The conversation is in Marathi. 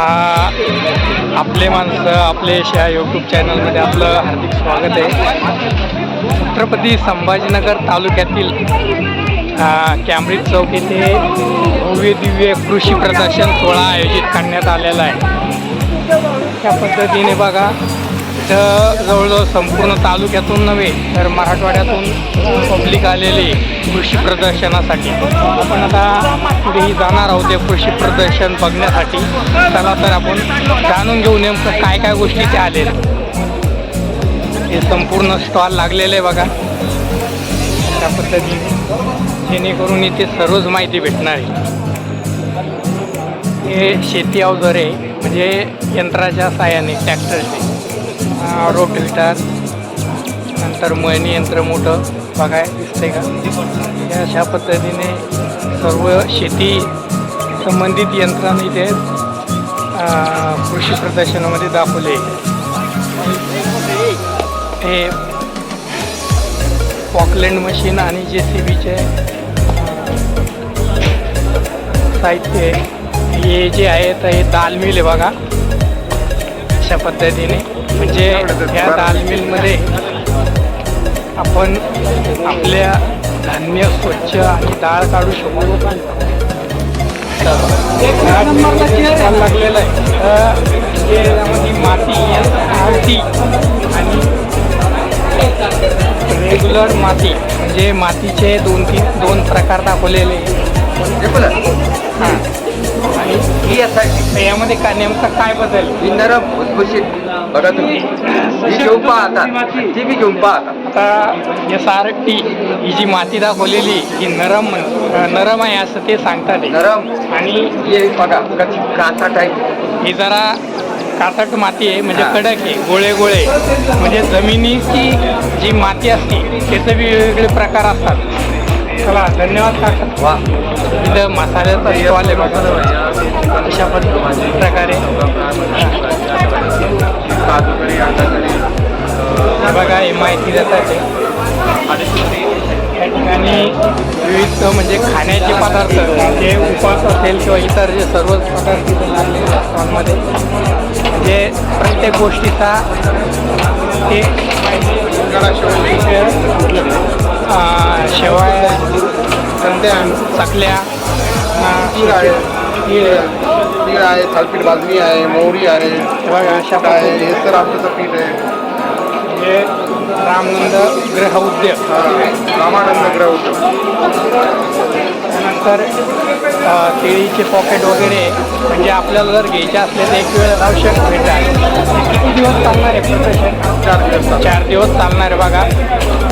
हा आपले माणसं आपले शा यूट्यूब चॅनलमध्ये आपलं हार्दिक स्वागत आहे. छत्रपती संभाजीनगर तालुक्यातील कॅम्ब्रिज चौक येथे भव्य दिव्य कृषी प्रदर्शन सोहळा आयोजित करण्यात आलेला आहे. त्या पद्धतीने बघा इथं जवळजवळ संपूर्ण तालुक्यातून नव्हे तर मराठवाड्यातून पब्लिक आलेले कृषी प्रदर्शनासाठी. आपण आता पुढेही जाणार आहोत ते कृषी प्रदर्शन बघण्यासाठी. चला तर आपण जाणून घेऊ नेमकं काय काय गोष्टी ते आलेले. हे संपूर्ण स्टॉल लागलेले आहे बघा. त्या पद्धतीने. जेणेकरून इथे सर्वच माहिती भेटणार आहे. हे शेती अवजारे म्हणजे यंत्राच्या साहाय्याने ट्रॅक्टरचे रोटविटार नंतर मळणी यंत्र मोठं. बघाय दिसतंय का? या अशा पद्धतीने सर्व शेती संबंधित यंत्राने इथे कृषी प्रदर्शनामध्ये दाखवले. हे पॉकलँड मशीन आणि जे सी बीचे साहित्य हे जे आहे तर हे दाल मिल आहे बघा. अशा पद्धतीने. म्हणजे या दाल मिलमध्ये आपण आपल्या धान्य स्वच्छ आणि डाळ काढू शकतो. लागलेला आहे तर माती आरती आणि रेग्युलर माती म्हणजे मातीचे दोन तीन दोन प्रकार दाखवलेले. हां. ही यासाठी यामध्ये का नेमका काय बदल? ही नरम भुसभुशीत बघा तुम्ही. ही घेऊन पाहता. ती बी घेऊन पाहता. आता एस आर टी ही जी माती दाखवलेली ही नरम नरम आहे असं ते सांगतात. आहे. नरम. आणि हे बघा कच्ची काचा टाईप ही जरा कातट माती आहे म्हणजे हा. कडक आहे गोळे गोळे. म्हणजे जमिनीची जी माती असते त्याचे वेगवेगळे प्रकार असतात. चला धन्यवाद काका. वा. इथं मसाल्याचा स्टॉल आहे बघा. अशा पद्धती प्रकारे. हे बघा हे माहिती देतात या ठिकाणी विविध म्हणजे खाण्याचे पदार्थ जे उपवास असेल किंवा इतर जे सर्वच पदार्थ इथे लागलेले रेस्टॉरंटमध्ये म्हणजे प्रत्येक गोष्टीचा ते शेवाळ्या शेवया संध्या चकल्या तीळ आहे. आहे. थालपीठ बाजरी आहे मोहरी आहे हे अशा आहे हे सर आमचं पीठ आहे. हे रामनंद ग्रह उद्योग. रामानंद ग्रह अ, केळीचे पॉकेट वगैरे म्हणजे आपल्याला जर घ्यायचे असले तर एक वेळ आवश्यक भेटाल किती दिवस चालणार आहे दिवस चार दिवस चालणार आहे बघा.